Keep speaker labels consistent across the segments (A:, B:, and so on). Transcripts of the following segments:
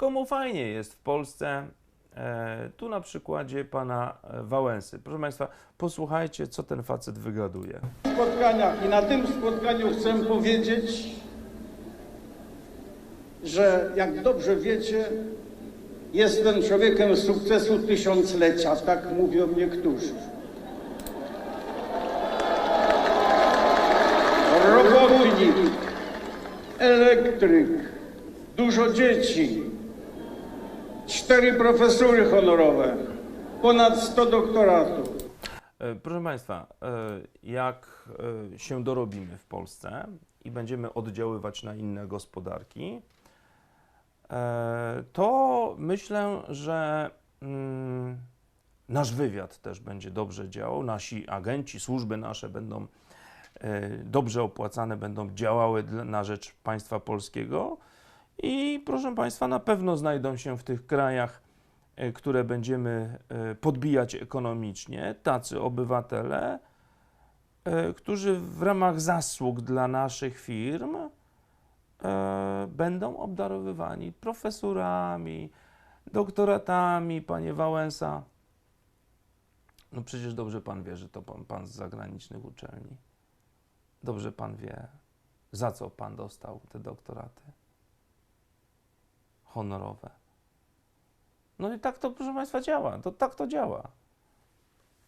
A: komu fajnie jest w Polsce. E, tu na przykładzie pana e, Wałęsy. Proszę Państwa, posłuchajcie, co ten facet wygaduje.
B: spotkaniach i na tym spotkaniu chcę powiedzieć, że jak dobrze wiecie, jestem człowiekiem sukcesu tysiąclecia, tak mówią niektórzy. Robotnik, elektryk, dużo dzieci, cztery profesury honorowe, ponad 100 doktoratów.
A: E, Proszę Państwa, e, jak e, się dorobimy w Polsce i będziemy oddziaływać na inne gospodarki, to myślę, że mm, nasz wywiad też będzie dobrze działał, nasi agenci, służby nasze będą dobrze opłacane, będą działały na rzecz państwa polskiego i proszę Państwa, na pewno znajdą się w tych krajach e, które będziemy e, podbijać ekonomicznie, tacy obywatele, e, którzy w ramach zasług dla naszych firm będą obdarowywani profesurami, doktoratami, panie Wałęsa. No przecież dobrze pan wie, że to pan, pan z zagranicznych uczelni. Dobrze pan wie, za co pan dostał te doktoraty honorowe. No i tak to, proszę Państwa, działa. To, tak to działa.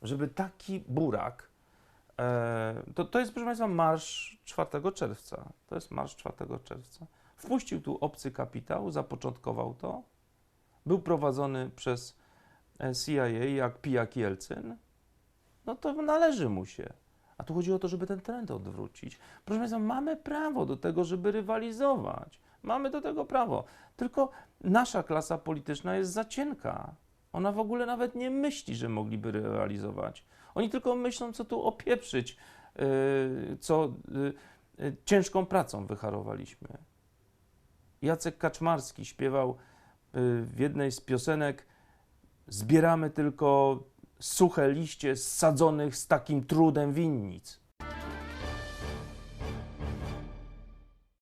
A: Żeby taki burak, e, to, to jest, proszę Państwa, marsz 4 czerwca. To jest marsz 4 czerwca. Wpuścił tu obcy kapitał, zapoczątkował to. Był prowadzony przez e, CIA jak pijak Jelcyn. No to należy mu się. A tu chodzi o to, żeby ten trend odwrócić. Proszę Państwa, mamy prawo do tego, żeby rywalizować. Mamy do tego prawo. Tylko nasza klasa polityczna jest za cienka. Ona w ogóle nawet nie myśli, że mogliby rywalizować. Oni tylko myślą, co tu opieprzyć, yy, co yy, yy, ciężką pracą wyharowaliśmy. Jacek Kaczmarski śpiewał w jednej z piosenek: Zbieramy tylko suche liście sadzonych z takim trudem winnic.